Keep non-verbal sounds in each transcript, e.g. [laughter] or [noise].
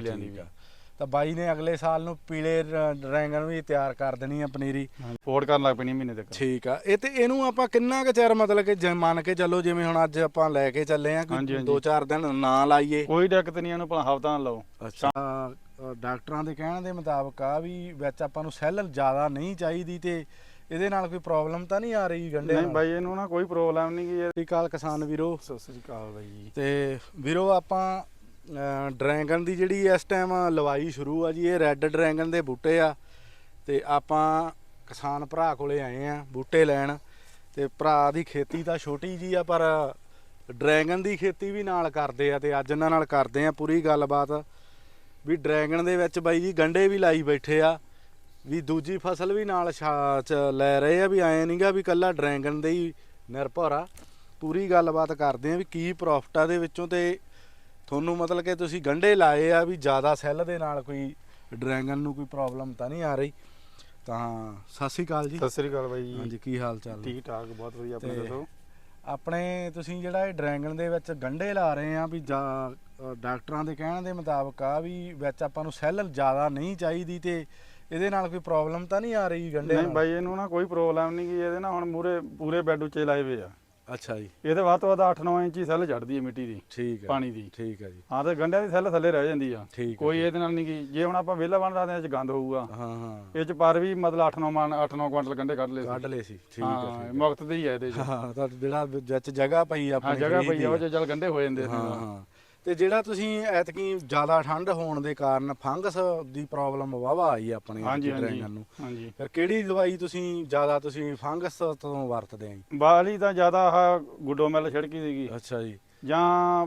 ਲਿਆਂਦੀ ਠੀਕ ਆ। ਤਾਂ ਬਾਈ ਨੇ ਅਗਲੇ ਸਾਲ ਨੂੰ ਪੀਲੇ ਰ- ਡਰੈਗਨ ਵੀ ਤਿਆਰ ਕਰ ਦੇਣੀ ਆ ਪਨੀਰੀ। ਫੋਰਡ ਕਰਨ ਲੱਗ ਪੈਣੀ ਮਹੀਨੇ ਤੱਕ। ਠੀਕ ਆ। ਇਹ ਤੇ ਇਹਨੂੰ ਆਪਾਂ ਕਿੰਨਾ ਕੁ ਚਿਰ ਮਤਲਬ ਕਿ ਜੇ ਮੰਨ ਕੇ ਚੱਲੋ ਜਿਵੇਂ ਹੁਣ ਅੱਜ ਆਪਾਂ ਲੈ ਕੇ ਚੱਲੇ ਆ ਹਾਂਜੀ, ਕੋਈ ਹਾਂਜੀ। ਦੋ ਚਾਰ ਦਿਨ ਨਾ ਲਾਈਏ। ਕੋਈ ਦਿੱਕਤ ਨਹੀਂ ਇਹਨੂੰ ਭਲਾ ਹਫਤਾ ਨਾ ਲਾਓ। ਅੱਛਾ। ਡਾਕਟਰਾਂ ਦੇ ਕਹਿਣ ਦੇ ਮੁਤਾਬਕ ਆ ਵੀ ਵਿੱਚ ਆਪਾਂ ਨੂੰ ਸੈੱਲ ਜ਼ਿਆਦਾ ਨਹੀਂ ਚਾਹੀਦੀ ਤੇ ਇਹਦੇ ਨਾਲ ਕੋਈ ਪ੍ਰੋਬਲਮ ਤਾਂ ਨਹੀਂ ਆ ਰਹੀ ਗੰਡੇ ਨਹੀਂ ਬਾਈ ਇਹਨੂੰ ਨਾ ਕੋਈ ਪ੍ਰੋਬਲਮ ਨਹੀਂ ਗੀ। ਸਤਿ ਸ਼੍ਰੀ ਅਕਾਲ ਕਿਸਾਨ ਵੀਰੋ। ਸਤਿ ਸ੍ਰੀ ਅਕਾਲ ਬਾਈ ਤੇ ਵੀਰੋ ਆਪਾਂ ਡਰੈਗਨ ਦੀ ਜਿਹੜੀ ਇਸ ਟਾਈਮ ਲਵਾਈ ਸ਼ੁਰੂ ਆ ਜੀ, ਇਹ ਰੈੱਡ ਡਰੈਗਨ ਦੇ ਬੂਟੇ ਆ ਤੇ ਆਪਾਂ ਕਿਸਾਨ ਭਰਾ ਕੋਲੇ ਆਏ ਆ ਬੂਟੇ ਲੈਣ ਤੇ ਭਰਾ ਦੀ ਖੇਤੀ ਤਾਂ ਛੋਟੀ ਜੀ ਆ, ਪਰ ਡਰੈਗਨ ਦੀ ਖੇਤੀ ਵੀ ਨਾਲ ਕਰਦੇ ਆ ਤੇ ਅੱਜ ਇਹਨਾਂ ਨਾਲ ਕਰਦੇ ਆ ਪੂਰੀ ਗੱਲਬਾਤ ਵੀ ਡਰੈਗਨ ਦੇ ਵਿੱਚ ਬਾਈ ਜੀ ਗੰਡੇ ਵੀ ਲਾਈ ਬੈਠੇ ਆ, ਵੀ ਦੂਜੀ ਫਸਲ ਵੀ ਨਾਲ ਛਾ- ਚ ਲੈ ਰਹੇ ਆ ਵੀ ਐ ਨਹੀਂਗਾ ਵੀ ਕੱਲਾ ਡਰੈਗਨ ਦੇ ਹੀ ਨਿਰਭਰ ਆ। ਪੂਰੀ ਗੱਲਬਾਤ ਕਰਦੇ ਆ ਵੀ ਕੀ ਪ੍ਰੋਫਿਟ ਆ ਦੇ ਵਿੱਚੋਂ ਤੇ ਤੁਹਾਨੂੰ ਮਤਲਬ ਕਿ ਤੁਸੀਂ ਗੰਡੇ ਲਾਏ ਆ ਵੀ ਜ਼ਿਆਦਾ ਸੈੱਲ ਦੇ ਨਾਲ ਕੋਈ ਡਰੈਗਨ ਨੂੰ ਕੋਈ ਪ੍ਰੋਬਲਮ ਤਾਂ ਨਹੀਂ ਆ ਰਹੀ? ਤਾਂ ਸਤਿ ਸ਼੍ਰੀ ਅਕਾਲ ਜੀ। ਸਤਿ ਸ੍ਰੀ ਅਕਾਲ ਬਾਈ ਜੀ। ਹਾਂਜੀ ਕੀ ਹਾਲ ਚਾਲ? ਠੀਕ ਠਾਕ ਬਹੁਤ ਵਧੀਆ ਆਪਣੇ ਦੱਸੋ? ਆਪਣੇ ਤੁਸੀਂ ਜਿਹੜਾ ਇਹ ਡਰੈਗਨ ਦੇ ਵਿੱਚ ਗੰਡੇ ਲਾ ਰਹੇ ਆ ਵੀ ਡਾਕਟਰਾਂ ਦੇ ਕਹਿਣ ਦੇ ਮੁਤਾਬਕ ਆ ਵੀ ਵਿੱਚ ਆਪਾਂ ਨੂੰ ਸੈੱਲ ਜ਼ਿਆਦਾ ਨਹੀਂ ਚਾਹੀਦੀ ਤੇ ਇਹਦੇ ਨਾਲ ਕੋਈ ਪ੍ਰੋਬਲਮ ਤਾਂ ਨਹੀਂ ਆ ਰਹੀ ਗੰਡੇ ਨਹੀਂ ਬਾਈ ਇਹਨੂੰ ਨਾ ਕੋਈ ਪ੍ਰੋਬਲਮ ਨਹੀਂ ਗੀ ਇਹਦੇ ਨਾਲ ਹੁਣ ਮੂਰੇ ਪੂਰੇ ਬੈੱਡ ਉੱਚੇ ਲਾਏ ਹੋਏ ਆ। ਅੱਛਾ ਜੀ। ਇਹਦੇ ਵੱਧ ਤੋਂ ਵੱਧ 8-9 ਇੰਚੀ ਸੈੱਲ ਚੜਦੀ ਹੈ ਮਿੱਟੀ ਦੀ ਠੀਕ ਹੈ ਪਾਣੀ ਦੀ। ਠੀਕ ਹੈ ਜੀ। ਹਾਂ ਤੇ ਗੰਢਿਆਂ ਦੀ ਸੈੱਲ ਥੱਲੇ ਰਹਿ ਜਾਂਦੀ ਆ। ਠੀਕ ਹੈ ਕੋਈ ਇਹਦੇ ਨਾਲ ਨਹੀਂ ਗੀ ਜੇ ਹੁਣ ਆਪਾਂ ਵਿਹਲਾ ਬਣ ਰੱਖਦੇ ਆ ਇਹ ਚ ਗੰਦ ਹੋਊਗਾ। ਹਾਂ ਹਾਂ। ਇਹ ਚ ਪਰ ਵੀ ਮਤਲਬ 8-9 ਮਣ 8-9 ਕੁਇੰਟਲ ਗੰਢੇ ਕੱਢ ਲਏ ਸੀ। ਕੱਢ ਲਏ ਸੀ ਠੀਕ ਹੈ ਹਾਂ ਹੈ। ਮੁਕਤ ਦੀ ਹੀ ਹੈ ਇਹਦੇ ਚ। ਹਾਂ ਤਾਂ ਜਿਹੜਾ ਵਿੱਚ ਜਗ੍ਹਾ ਪਈ ਹਾਂ ਆਪਣੀ ਜਗ੍ਹਾ free ਪਈ ਆ ਉਹ ਚ ਚੱਲ ਗੰਢੇ ਹੋ ਜਾਂਦੇ ਸੀ ਹਾਂ ਹਾਂ। ਤੇ ਜਿਹੜਾ ਤੁਸੀਂ ਐਤਕੀ ਜ਼ਿਆਦਾ ਠੰਡ ਹੋਣ ਦੇ ਕਾਰਨ ਫੰਗਸ ਦੀ ਪ੍ਰੋਬਲਮ ਵਾਵਾ ਆਈ ਆ ਆਪਣੇ ਹਾਂਜੀ ਐਤਕੀ ਹਾਂਜੀ ਡਰੈਗਨ ਨੂੰ। ਹਾਂਜੀ। ਫਿਰ ਕਿਹੜੀ ਦਵਾਈ ਤੁਸੀਂ ਜ਼ਿਆਦਾ ਤੁਸੀਂ ਫੰਗਸ ਤੋਂ ਵਰਤਦੇ ਆਂ ਜੀ? ਬਾਲੀ ਤਾਂ ਜ਼ਿਆਦਾ ਆਹ ਗੁੱਡੋ ਮਿਲ ਛਿੜਕੀ ਸੀਗੀ। ਅੱਛਾ ਜੀ। ਜਾਂ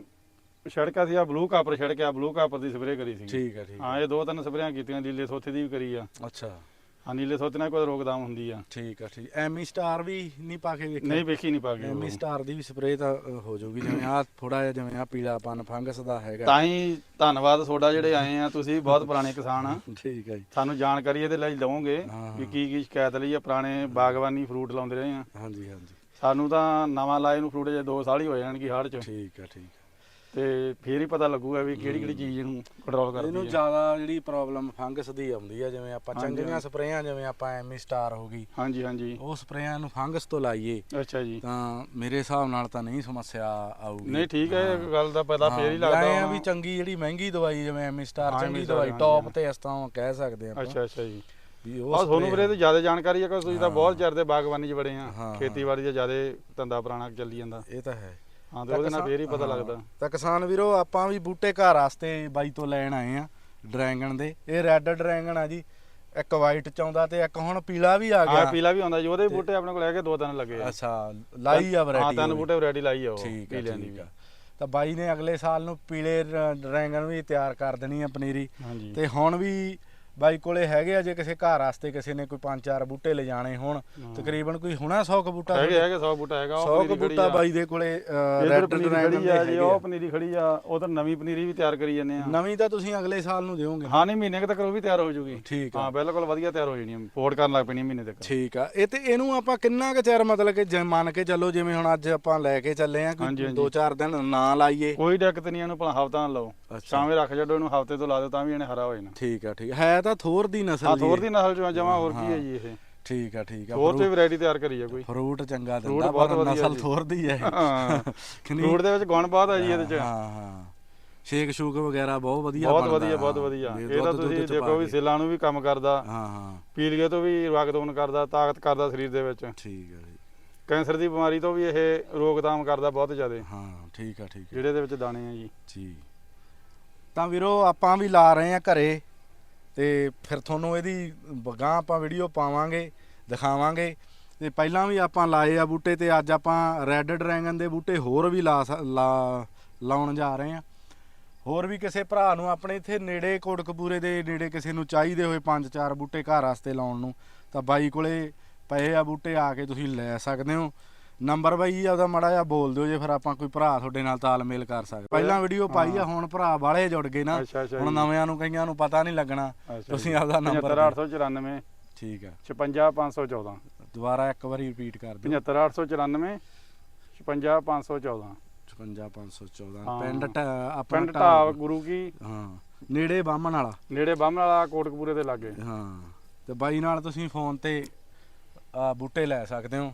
ਛਿੜਕਾ ਸੀ ਆ ਬਲੂ ਕਾਪਰ ਛਿੜਕਿਆ ਬਲੂ ਕਾਪਰ ਦੀ ਸਪਰੇਅ ਕਰੀ ਸੀ ਠੀਕ ਹੈ ਠੀਕ ਹਾਂ ਇਹ ਦੋ ਤਿੰਨ ਸਪਰੇਆਂ ਕੀਤੀਆਂ ਨੀਲੇ ਸੋਥੇ ਦੀ ਵੀ ਕਰੀ ਆ। ਅੱਛਾ। ਹਾਂ ਨੀਲੇ ਨਾਲ ਕੋਈ ਰੋਕਦਾਮ ਹੁੰਦੀ ਆ। ਠੀਕ ਹੈ ਠੀਕ। ਐਮੀ ਸਟਾਰ ਵੀ ਨਹੀਂ ਪਾ ਕੇ ਵੇਖਿਆ? ਨਹੀਂ ਵੇਖੀ ਨਹੀਂ ਪਾ ਗਈ ਐਮੀ ਸਟਾਰ ਦੀ ਵੀ ਸਪਰੇਅ ਤਾਂ ਅ, ਹੋ ਜਾਊਗੀ। ਜਿਵੇਂ ਆ ਥੋੜਾ ਜਿਹਾ ਜਿਵੇਂ ਆ ਪੀਲਾਪਨ ਫੰਗਸ ਦਾ ਹੈਗਾ। ਤਾਂ ਹੀ ਧੰਨਵਾਦ ਤੁਹਾਡਾ ਜਿਹੜੇ ਆਏ ਆ। ਤੁਸੀਂ ਬਹੁਤ ਪੁਰਾਣੇ ਕਿਸਾਨ ਆ। [laughs] ਠੀਕ ਹੈ ਜੀ। ਸਾਨੂੰ ਜਾਣਕਾਰੀ ਇਹਦੇ ਲਈ ਲਵੋਗੇ ਹਾਂ, ਵੀ ਕੀ ਕੀ ਸ਼ਿਕਾਇਤ ਲਈ ਆ। ਪੁਰਾਣੇ ਬਾਗਬਾਨੀ ਫਰੂਟ ਲਾਉਂਦੇ ਰਹੇ ਆ। ਹਾਂਜੀ ਹਾਂਜੀ। ਸਾਨੂੰ ਤਾਂ ਨਵਾਂ ਲਾਏ ਨੂੰ ਫਰੂਟ ਜੇ 2 ਸਾਲ ਹੀ ਹੋ ਜਾਣਗੇ ਹਾੜ ਚ। ਠੀਕ ਹੈ ਠੀਕ ਹੈ ਤੇ ਫੇਰ ਹੀ ਪਤਾ ਲੱਗੂਗਾ ਵੀ ਕਿਹੜੀ ਕਿਹੜੀ ਚੀਜ਼ ਨੂੰ ਕੰਟਰੋਲ ਕਰਦੀ ਇਹਨੂੰ ਹੈ ਜ਼ਿਆਦਾ ਜਿਹੜੀ ਪ੍ਰੋਬਲਮ ਫੰਗਸ ਦੀ ਆਉਂਦੀ ਆ ਜਿਵੇਂ ਆਪਾਂ ਹਾਂਜੀ, ਚੰਗੀਆਂ ਹਾਂਜੀ। ਸਪਰੇਆਂ ਜਿਵੇਂ ਆਪਾਂ ਐਮੀ ਸਟਾਰ ਹੋ ਗਈ ਹਾਂਜੀ ਹਾਂਜੀ। ਉਹ ਸਪਰੇਆਂ ਨੂੰ ਫੰਗਸ ਤੋਂ ਲਾਈਏ ਅੱਛਾ ਜੀ। ਤਾਂ ਮੇਰੇ ਹਿਸਾਬ ਨਾਲ ਤਾਂ ਨਹੀਂ ਸਮੱਸਿਆ ਆਊਗੀ। ਨਹੀਂ ਠੀਕ ਹੈ ਇਹ ਗੱਲ ਦਾ ਪਤਾ ਫੇਰ ਹੀ ਹਾਂ, ਲੱਗਦਾ ਆ ਹੋਣਾ। ਵੀ ਚੰਗੀ ਜਿਹੜੀ ਮਹਿੰਗੀ ਦਵਾਈ ਜਿਵੇਂ ਐਮੀ ਸਟਾਰ ਹਾਂ, ਚੰਗੀ ਦਵਾਈ ਹਾਂਜੀ, ਟੌਪ ਹਾਂ। ਤੇ ਇਸ ਤਰ੍ਹਾਂ ਕਹਿ ਸਕਦੇ ਆਪਾਂ ਅੱਛਾ ਅੱਛਾ ਜੀ। ਵੀ ਆ ਤੁਹਾਨੂੰ spray ਵੀਰੇ ਤੇ ਜ਼ਿਆਦਾ ਜਾਣਕਾਰੀ ਹੈ ਕਿ ਤੁਸੀਂ ਤਾਂ ਹਾਂ। ਬਹੁਤ ਚਿਰ ਦੇ ਬਾਗਬਾਨੀ 'ਚ ਬੜੇ ਆ। ਹਾਂ, ਖੇਤੀਬਾੜੀ ਦਾ ਜ਼ਿਆਦਾ ਧੰਦਾ ਪੁਰਾਣਾ ਚੱਲੀ ਜਾਂਦਾ। ਇਹ ਤਾਂ ਹੈ। ਹਾਂ ਤੇ ਉਹਦੇ ਨਾਲ ਫੇਰ ਹੀ ਪਤਾ ਹਾਂ, ਲੱਗਦਾ। ਤਾਂ ਕਿਸਾਨ ਵੀਰੋ ਆਪਾਂ ਵੀ ਬੂਟੇ ਘਰ ਵਾਸਤੇ ਬਾਈ ਤੋਂ ਲੈਣ ਆਏ ਆ ਡਰੈਗਨ ਦੇ। ਇਹ ਰੈੱਡ ਡਰੈਗਨ ਆ ਜੀ ਇੱਕ ਵਾਈਟ ਚ ਆਉਂਦਾ ਤੇ ਇੱਕ ਹੁਣ ਪੀਲਾ ਵੀ ਆ ਹਾਂ ਗਿਆ। ਪੀਲਾ ਵੀ ਆਉਂਦਾ ਜੀ ਉਹਦੇ ਬੂਟੇ ਆਪਣੇ ਕੋਲ ਹੈਗੇ ਦੋ ਤਿੰਨ ਲੱਗੇ ਆ। ਅੱਛਾ ਲਾਈ ਆ ਹਾਂ ਵੈਰਾਈਟੀ ਤਿੰਨ ਬੂਟੇ ਵੈਰਾਈਟੀ ਲਾਈ ਆ ਉਹ ਠੀਕ ਹੈ ਪੀਲਿਆਂ ਦੀ ਵੀ। ਤਾਂ ਬਾਈ ਨੇ ਅਗਲੇ ਸਾਲ ਨੂੰ ਪੀਲੇ ਡਰੈਗਨ ਵੀ ਤਿਆਰ ਕਰ ਦੇਣੀ ਆ ਪਨੀਰੀ। ਤੇ ਹੁਣ ਵੀ ਬਾਈ ਕੋਲੇ ਹੈਗੇ ਆ ਜੇ ਕਿਸੇ ਘਰ ਵਾਸਤੇ ਕਿਸੇ ਨੇ ਕੋਈ ਪੰਜ ਚਾਰ ਬੂਟੇ ਲਿਜਾਣੇ ਹੋਣ। ਤਕਰੀਬਨ ਕੋਈ ਹੋਣਾ 100 ਕੁ ਬੂਟਾ ਹੈਗੇ ਹੈਗੇ 100 ਬੂਟਾ ਹੈਗਾ 100 ਕੁ ਬੂਟਾ ਬਾਈ ਦੇ ਕੋਲੇ ਰੈੱਡ ਡਰੈਗਨ ਆ ਜੀ ਉਹ। ਪਨੀਰੀ ਖੜੀ ਆ ਉਹ ਤਾਂ ਨਵੀਂ ਪਨੀਰੀ ਵੀ ਤਿਆਰ ਕਰੀ ਜਾਂਦੇ ਆ। ਨਵੀਂ ਤਾਂ ਤੁਸੀਂ ਅਗਲੇ ਸਾਲ ਨੂੰ ਦਿਓਗੇ। ਹਾਂ ਨਹੀਂ ਮਹੀਨੇ ਤੱਕ ਉਹ ਵੀ ਤਿਆਰ ਹੋ ਜੂਗੀ। ਠੀਕ ਆ। ਹਾਂ ਬਿਲਕੁਲ ਵਧੀਆ ਤਿਆਰ ਹੋ ਜਾਣੀ ਫੋਰਡ ਕਰਨ ਲੱਗ ਪੈਣੀ ਮਹੀਨੇ ਤੱਕ। ਠੀਕ ਆ। ਇਹ ਤੇ ਇਹਨੂੰ ਆਪਾਂ ਕਿੰਨਾ ਕੁ ਚਿਰ ਮਤਲਬ ਕਿ ਜੇ ਮੰਨ ਕੇ ਚੱਲੋ ਜਿਵੇਂ ਹੁਣ ਅੱਜ ਆਪਾਂ ਲੈ ਕੇ ਚੱਲੇ ਆ ਕੋਈ ਹਾਂਜੀ। ਦੋ ਚਾਰ ਦਿਨ ਨਾ ਲਾਈਏ। ਕੋਈ ਦਿੱਕਤ ਨਹੀਂ ਇਹਨੂੰ ਭਲਾ ਹਫਤਾ ਨਾ ਲਾਓ। ਅੱਛਾ। ਸ਼ਾਮੇ ਰੱਖ ਛੱਡੋ ਇਹਨੂੰ ਹਫ਼ਤੇ ਤੋਂ ਲਾ ਦਿਓ ਤਾਂ ਵੀ ਇਹਨੇ ਹਰਾ ਹੋ ਜਾਣਾ। ਠੀਕ ਆ ਠੀਕ ਆ। ਹੈ ਤਾਂ ਥੋਰ ਦੀ ਨਸਲ ਦੀ ਥੋਰ। ਦੀ ਨਸਲ ਜਮਾ ਹੋਰ ਕੀ ਹੈ। ਜੀ ਇਹ। ਠੀਕ ਆ ਠੀਕ ਆ। ਥੋਰ ਤੇ ਵੈਰਾਈਟੀ ਤਿਆਰ ਕਰੀ ਆ ਕੋਈ। ਫਰੂਟ ਚੰਗਾ ਦਿੰਦਾ ਬਹੁਤ ਪਰ ਨਸਲ। ਥੋਰ ਦੀ ਹੈ? ਫਰੂਟ ਦੇ ਵਿੱਚ ਗੁਣ ਬਹੁਤ ਆ ਜੀ ਇਹਦੇ ਚ। ਹਾਂ ਹਾਂ ਸ਼ੇਕ ਸ਼ੂਕ ਵਗੈਰਾ ਬਹੁਤ ਵਧੀਆ ਬਹੁਤ ਵਧੀਆ ਬਹੁਤ। ਵਧੀਆ। ਇਹ ਤਾਂ ਤੁਸੀਂ ਦੇਖੋ ਵੀ। ਸੇਲਾਂ ਨੂੰ ਵੀ ਕੰਮ ਕਰਦਾ। ਹਾਂ ਹਾਂ। ਪੀਲੀਏ ਤੋਂ ਵੀ ਰਗਤੋਨ ਕਰਦਾ ਤਾਕਤ ਕਰਦਾ ਸਰੀਰ ਦੇ ਵਿੱਚ। ਠੀਕ ਆ ਜੀ। ਕੈਂਸਰ ਦੀ ਬਿਮਾਰੀ ਤੋਂ ਵੀ ਇਹ ਰੋਕਥਾਮ ਕਰਦਾ ਬਹੁਤ ਜ਼ਿਆਦਾ। ਹਾਂ ਠੀਕ ਆ ਠੀਕ ਆ। ਜਿਹੜੇ ਦੇ ਵਿੱਚ ਦਾਣੇ ਆ ਜੀ। ਜੀ। ਤਾਂ ਵੀਰੋ ਆਪਾਂ ਵੀ ਲਾ ਰਹੇ ਆ ਘਰੇ ਤੇ ਫਿਰ ਤੁਹਾਨੂੰ ਇਹਦੀ ਗਾਂ ਆਪਾਂ ਵੀਡੀਓ ਪਾਵਾਂਗੇ, ਦਿਖਾਵਾਂਗੇ। ਤੇ ਪਹਿਲਾਂ ਵੀ ਆਪਾਂ ਲਾਏ ਆ ਬੂਟੇ ਤੇ ਅੱਜ ਆਪਾਂ ਰੈੱਡ ਡਰੈਗਨ ਦੇ ਬੂਟੇ ਹੋਰ ਵੀ ਲਾ ਲਾ, ਲਾਉਣ ਜਾ ਰਹੇ ਆ ਹੋਰ ਵੀ ਕਿਸੇ ਭਰਾ ਨੂੰ ਆਪਣੇ ਇੱਥੇ ਨੇੜੇ ਕੋਟਕਪੂਰੇ ਦੇ ਨੇੜੇ ਕਿਸੇ ਨੂੰ ਚਾਹੀਦੇ ਹੋਏ ਪੰਜ ਚਾਰ ਬੂਟੇ ਘਰ ਵਾਸਤੇ ਲਾਉਣ ਨੂੰ, ਤਾਂ ਬਾਈ ਕੋਲੇ ਪਏ ਆ ਬੂਟੇ ਆ ਕੇ ਤੁਸੀਂ ਲੈ ਸਕਦੇ ਹੋ। ਨੰਬਰ ਬਾਈ ਆਪਦਾ ਮੜਾ ਜਿਹਾ ਬੋਲ ਦਿਓ ਜੇ ਫਿਰ ਆਪਾਂ ਕੋਈ ਭਰਾ ਤੁਹਾਡੇ ਨਾਲ ਤਾਲਮੇਲ ਕਰ ਸਕਦੇ। ਪਹਿਲਾਂ ਵੀਡੀਓ ਪਾਈ ਆ ਹੁਣ ਭਰਾ ਵਾਲੇ ਜੁੜ ਗਏ ਨਾ। ਅੱਛਾ ਅੱਛਾ ਹੁਣ ਨਵਿਆਂ ਨੂੰ ਕਈਆਂ ਨੂੰ ਪਤਾ ਨਹੀਂ ਲੱਗਣਾ। ਤੁਸੀਂ ਆਪਦਾ ਨੰਬਰ 75894 ਠੀਕ ਆ। 56514 ਦੁਬਾਰਾ ਇੱਕ ਵਾਰੀ ਰਿਪੀਟ ਕਰ ਦਿਓ। 75894 56514 56514 ਹਾਂ। ਪਿੰਡ ਢ- ਆਪਣਾ ਪਿੰਡ ਢਾਬ। ਗੁਰੂ ਕੀ? ਹਾਂ। ਨੇੜੇ ਬਾਹਮਣ ਵਾਲਾ। ਨੇੜੇ ਬਾਹਮਣ ਵਾਲਾ ਕੋਟਕਪੂਰੇ ਦੇ ਲਾਗੇ। ਹਾਂ। ਤੇ ਬਾਈ ਨਾਲ ਤੁਸੀਂ ਫੋਨ ਤੇ ਆ ਬੂਟੇ ਲੈ ਸਕਦੇ ਹੋ।